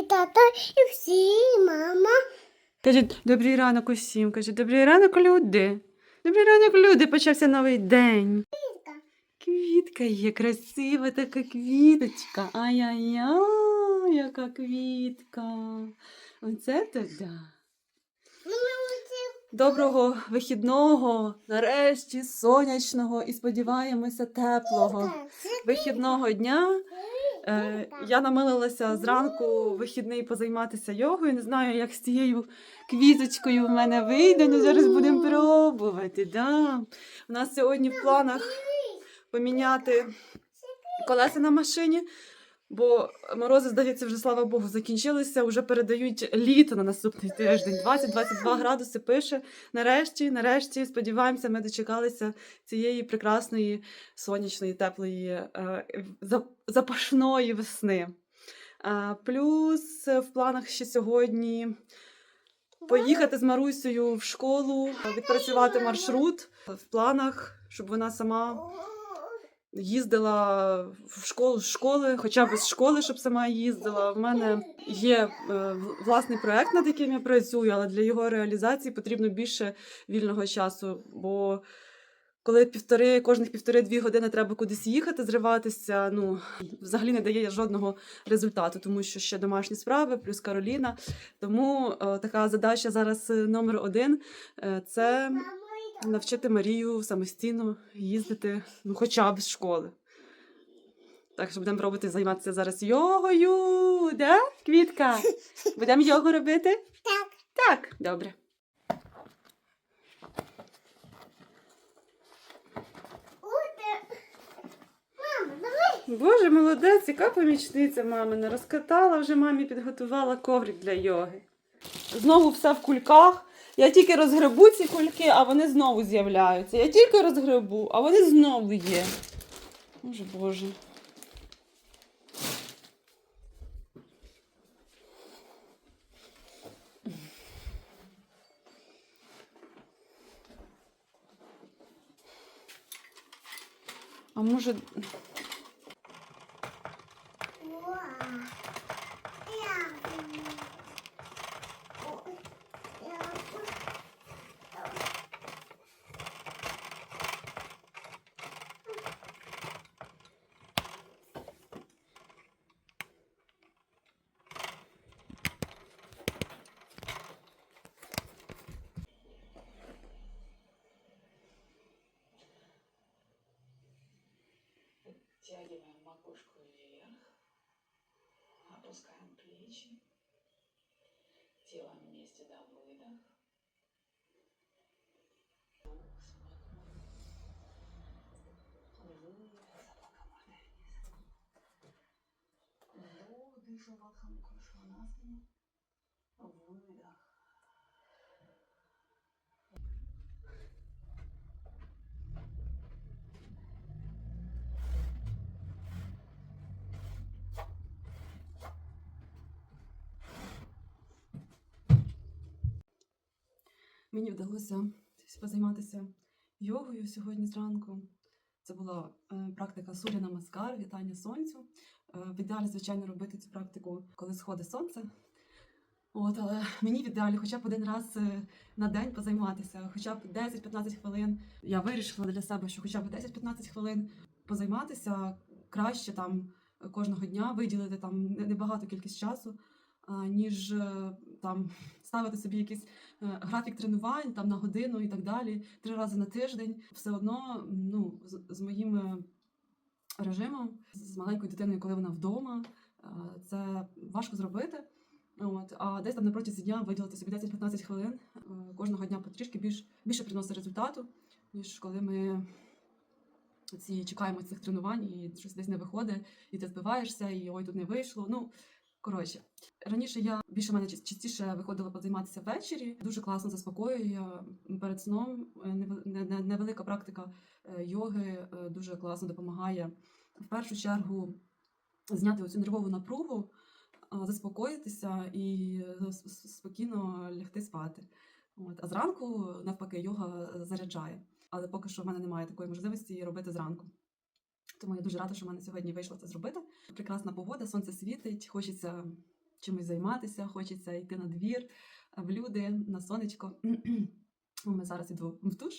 і тато, і всі, і мама. Кажуть, добрий ранок усім. Кажуть, добрий ранок, люди. Добрий ранок, люди. Почався новий день. Квітка є, красива така квіточка. Ай-яй-яй, яка квітка. Оце то да. Доброго вихідного, нарешті сонячного і сподіваємося теплого вихідного дня. Е, я намилилася зранку вихідний позайматися йогою. Не знаю, як з цією квіточкою в мене вийде. Ну зараз будемо пробувати. Да. У нас сьогодні в планах поміняти колеса на машині. Бо морози, здається, вже слава Богу, закінчилися. Вже передають літо на наступний тиждень. 20-22 градуси пише. Нарешті, нарешті, сподіваємося, ми дочекалися цієї прекрасної сонячної, теплої, е, запашної весни. Е, Плюс в планах ще сьогодні поїхати з Марусею в школу, відпрацювати маршрут. В планах, щоб вона сама їздила в школу з школи, хоча б з школи, щоб сама їздила. В мене є е, власний проект, над яким я працюю, але для його реалізації потрібно більше вільного часу. Бо коли півтори, кожних півтори-дві години треба кудись їхати, зриватися, ну взагалі не дає жодного результату, тому що ще домашні справи, плюс Кароліна. Тому е, така задача зараз е, номер один це навчити Марію самостійно їздити, ну хоча б з школи. Так що будемо пробувати займатися зараз йогою. Да? Квітка? Будемо йогу робити? Так. Так, добре. Боже, молодець, яка помічниця мамина. Розкатала вже мамі підготувала коврик для йоги. Знову все в кульках. Я тільки розгребу ці кульки, а вони знову з'являються. Я тільки розгребу, а вони знову є. Боже Боже. А може. Опускаем плечи, телом вместе до выдох. Вдох, дышим волхом Кришванасана. Мені вдалося позайматися йогою сьогодні зранку. Це була е, практика Суря Намаскар, вітання сонцю. Е, в ідеалі, звичайно, робити цю практику, коли сходить сонце. От, але мені в ідеалі хоча б один раз е, на день позайматися, хоча б 10-15 хвилин. Я вирішила для себе, що хоча б 10-15 хвилин позайматися краще там кожного дня, виділити там небагато кількість часу, ніж е, там ставити собі якийсь е, графік тренувань там на годину і так далі, три рази на тиждень. Все одно ну, з, моїм е, режимом, з маленькою дитиною, коли вона вдома, це важко зробити. От, а десь там на протязі дня виділити собі 10-15 хвилин кожного дня потрішки більш, більше приносить результату, ніж коли ми ці чекаємо цих тренувань і щось десь не виходить, і ти збиваєшся, і ой, тут не вийшло. Ну, коротше, раніше я більше мене частіше виходила позайматися ввечері. Дуже класно заспокоює перед сном. е, неве- не- не- Невелика практика е, йоги е, дуже класно допомагає в першу чергу зняти оцю нервову напругу, заспокоїтися і спокійно лягти спати. От. А зранку, навпаки, йога заряджає. Але поки що в мене немає такої можливості робити зранку. Тому я дуже рада, що в мене сьогодні вийшло це зробити. Прекрасна погода, сонце світить, хочеться чимось займатися, хочеться йти на двір, в люди, на сонечко. Ми зараз іду в душ,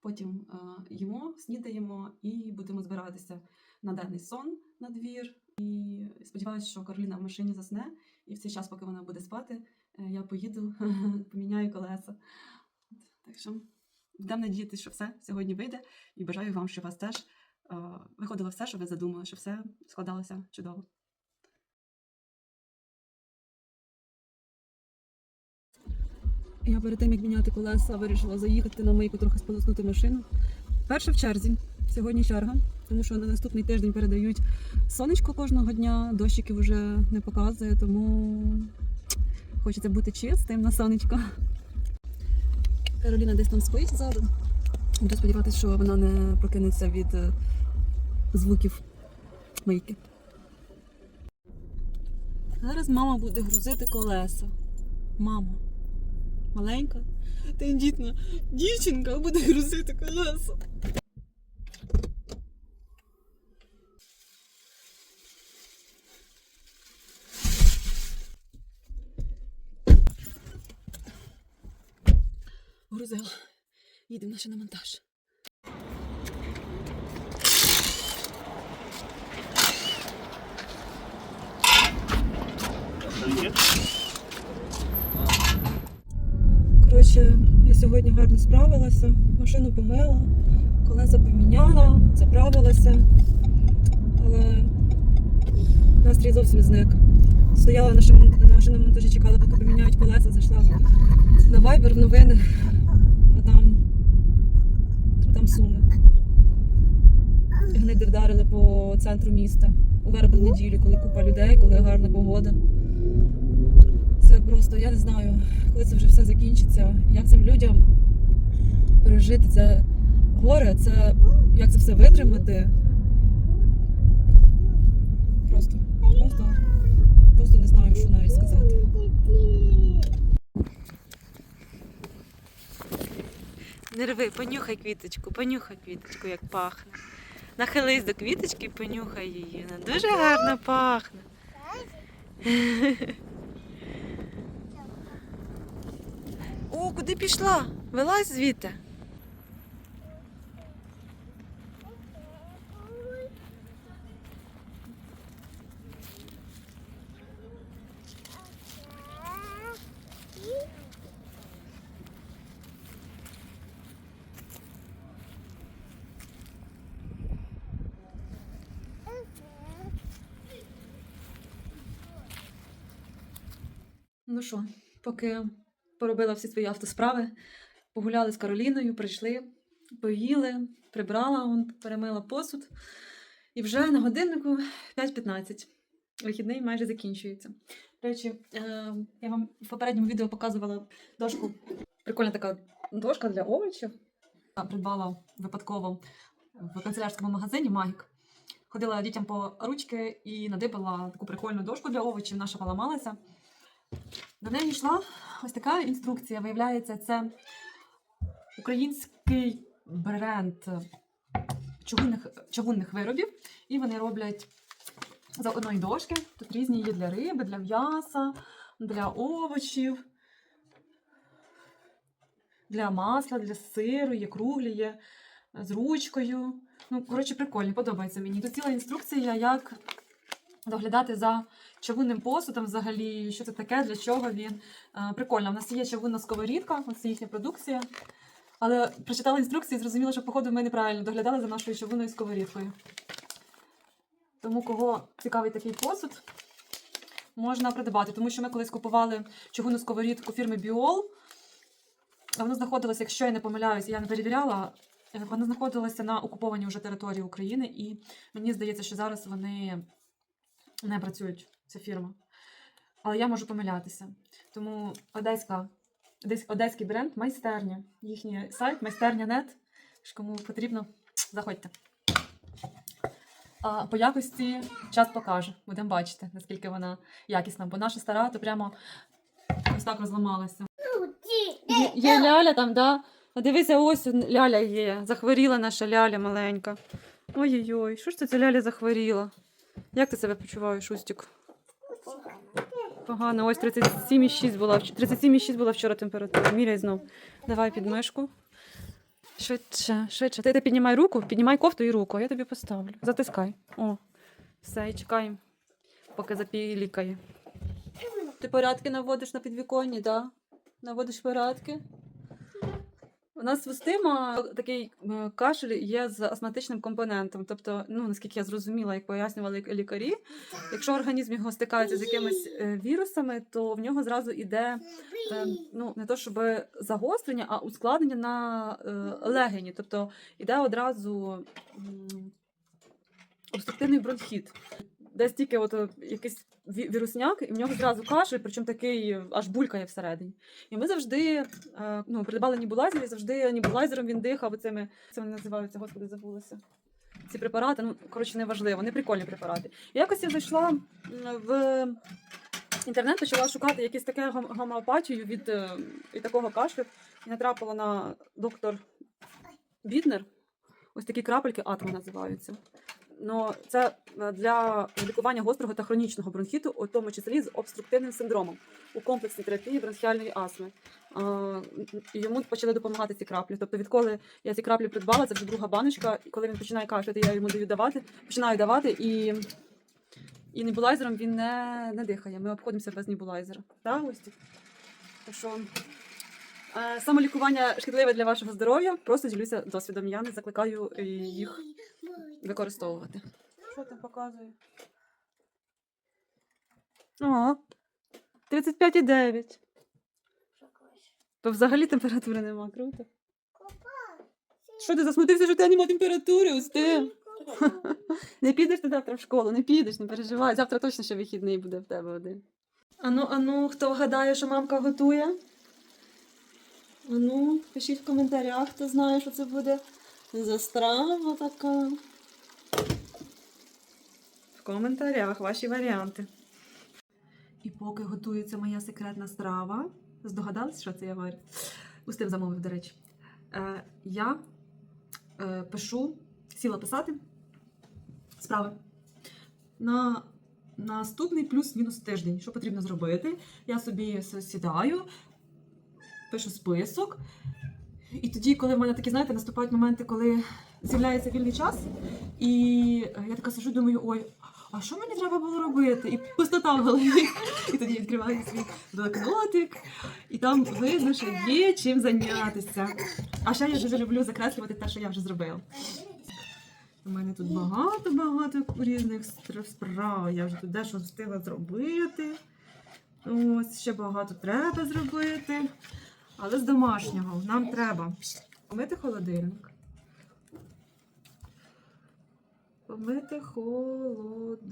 потім е, їмо, снідаємо і будемо збиратися на денний сон на двір. І сподіваюся, що Кароліна в машині засне, і в цей час, поки вона буде спати, е, я поїду, поміняю колеса. Так що будемо надіятися, що все сьогодні вийде, і бажаю вам, щоб вас теж е, виходило все, що ви задумали, що все складалося чудово. Я перед тим, як міняти колеса, вирішила заїхати на мийку, трохи сполоснути машину. Перша в черзі. Сьогодні черга, тому що на наступний тиждень передають сонечко кожного дня, дощиків вже не показує, тому хочеться бути чистим на сонечко. Кароліна десь там спить ззаду. Буду сподіватися, що вона не прокинеться від е, звуків мийки. Зараз мама буде грузити колеса. Мама. Маленька, тендітна дівчинка буде грузити колеса. Їдемо ще на монтаж. Коротше, я сьогодні гарно справилася, машину помила, колеса поміняла, заправилася, але настрій зовсім зник. Стояла на шиномонтажі, чекала, поки поміняють колеса, зайшла на Viber в новини, а там, а там суми. Гниди вдарили по центру міста у вербу неділю, коли купа людей, коли гарна погода. Це просто, я не знаю, коли це вже все закінчиться, як цим людям пережити це горе, це як це все витримати. Просто, просто, просто не знаю, що навіть сказати. Не рви, понюхай квіточку, понюхай квіточку, як пахне. Нахились до квіточки понюхай її. Вона дуже гарно пахне. О, куди пішла? Вилазь звідти. Ну що, поки поробила всі свої автосправи, погуляли з Кароліною, прийшли, поїли, прибрала, он, перемила посуд. І вже на годиннику 5.15. Вихідний майже закінчується. До речі, е, я вам в попередньому відео показувала дошку. Прикольна така дошка для овочів. Я придбала випадково в канцелярському магазині Магік. Ходила дітям по ручки і надибала таку прикольну дошку для овочів, наша поламалася. До неї йшла ось така інструкція. Виявляється, це український бренд чугунних, чавунних виробів. І вони роблять з одної дошки. Тут різні є для риби, для м'яса, для овочів, для масла, для сиру, є круглі, є з ручкою. Ну, коротше, прикольні, подобається мені. Тут ціла інструкція, як доглядати за чавунним посудом взагалі, що це таке, для чого він. Е, Прикольно, у нас є чавунна сковорідка, це їхня продукція. Але прочитала інструкції і зрозуміла, що, походу, ми неправильно доглядали за нашою чавунною сковорідкою. Тому, кого цікавий такий посуд, можна придбати. Тому що ми колись купували чавунну сковорідку фірми Біол. Вона знаходилася, якщо я не помиляюся, я не перевіряла. е, Вона знаходилася на окупованій вже території України, і мені здається, що зараз вони не працюють, ця фірма. Але я можу помилятися. Тому одеська, одесь- одеський бренд майстерня. Їхній сайт майстерня.нет. Кому потрібно, заходьте. А по якості час покаже. Будемо бачити, наскільки вона якісна. Бо наша стара, то прямо ось так розламалася. Є, є ляля там, да? А дивися, ось ляля є. Захворіла наша ляля маленька. Ой-ой-ой, що ж це ця ляля захворіла? Як ти себе почуваєш, Устік? Погано. Ось 37,6 була. вч- 37,6 була вчора температура. Міряй знов. Давай підмишку. Швидше, швидше. Ти, ти піднімай руку, піднімай кофту і руку, а я тобі поставлю. Затискай. О. Все, і чекаємо, поки запілікає. Ти порядки наводиш на підвіконні, так? Да? Наводиш порядки. У нас в Устима такий е, кашель є з астматичним компонентом. Тобто, ну наскільки я зрозуміла, як пояснювали лікарі, якщо організм його стикається з якимись е, вірусами, то в нього зразу йде е, ну не то щоб загострення, а ускладнення на е, легені. Тобто йде одразу обструктивний бронхіт. Десь тільки от е, якийсь вірусняк, і в нього зразу кашель, причому такий е, аж булькає всередині. І ми завжди е, ну, придбали нібулайзер, і завжди нібулайзером він дихав оцими, це вони називаються, господи, забулося. Ці препарати, ну коротше, неважливо, вони прикольні препарати. І якось я зайшла в інтернет, почала шукати якісь таке гомеопатію від, е, від такого кашлю. І натрапила на доктор Біднер. Ось такі крапельки атом називаються. Ну, це е, для лікування гострого та хронічного бронхіту, у тому числі з обструктивним синдромом у комплексній терапії бронхіальної астми. Йому почали допомагати ці краплі. Тобто, відколи я ці краплі придбала, це вже друга баночка, і коли він починає кашляти, я йому даю давати, починаю давати, і, і небулайзером він не, не дихає. Ми обходимося без небулайзера. Так, ось так. Що самолікування шкідливе для вашого здоров'я. Просто ділюся досвідом. Я не закликаю е, їх використовувати. Що там показує? О, 35,9. То взагалі температури нема, круто. Що ти засмутився, що в тебе немає температури, Устим? Не підеш ти завтра в школу, не підеш, не переживай. Завтра точно ще вихідний буде в тебе один. Ану, ану, хто вгадає, що мамка готує? Ану, пишіть в коментарях, хто знає, що це буде за страва така. В коментарях ваші варіанти. І поки готується моя секретна страва, здогадались, що це я варю? Устив замовив, до речі. Е, я е, пишу, сіла писати справи на наступний плюс-мінус тиждень. Що потрібно зробити? Я собі сідаю, пишу список. І тоді, коли в мене такі, знаєте, наступають моменти, коли з'являється вільний час, і е, я така сижу, думаю, ой, а що мені треба було робити? І пустота в голові. І тоді відкриваю свій блокнотик, і там видно, що є чим зайнятися. А ще я дуже люблю закреслювати те, що я вже зробила. У мене тут багато-багато різних справ. Я вже тут дещо встигла зробити. Ось ще багато треба зробити. Але з домашнього нам треба помити холодильник. Помити холодильник.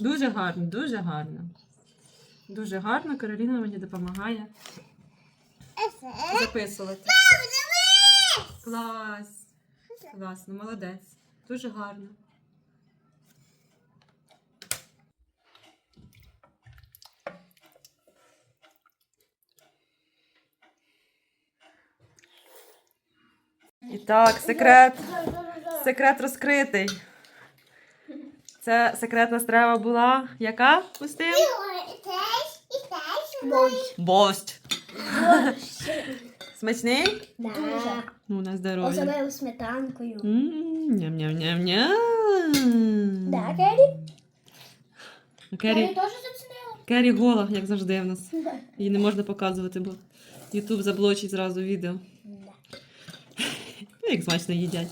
Дуже гарно, дуже гарно. Дуже гарно. Кароліна мені допомагає записувати. Клас. Класно, молодець. Дуже гарно. І так, секрет. Секрет розкритий. Це секретна страва була яка? Пустим? Борщ. Смачний? Дуже. Ну, на здоров'я. Особливо сметанкою. М, Ням-ням-ням-ням. Да, Керрі? Кері, теж зацінила? Кері гола, як завжди в нас. Її не можна показувати, бо Ютуб заблочить зразу відео. Ну, як смачно їдять.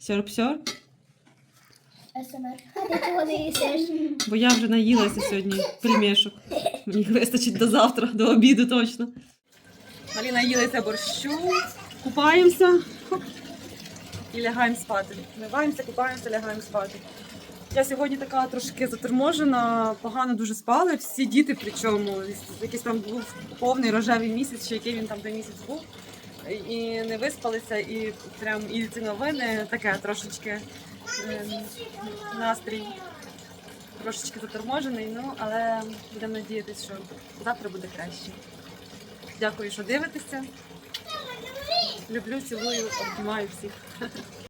Сьорб-сьорб. СМР. Ти чого не їсиш? Бо я вже наїлася сьогодні пельмешок. Мені їх вистачить до завтра, до обіду точно. Малі наїлися борщу, купаємося хоп, і лягаємо спати. Вмиваємося, купаємося, лягаємо спати. Я сьогодні така трошки заторможена, погано дуже спали. Всі діти, причому якийсь там був повний рожевий місяць, чи який він там той місяць був. І не виспалися, і прям і ці новини таке трошечки ем, настрій трошечки заторможений, ну але будемо надіятися, що завтра буде краще. Дякую, що дивитеся. Люблю, цілую, обнімаю всіх.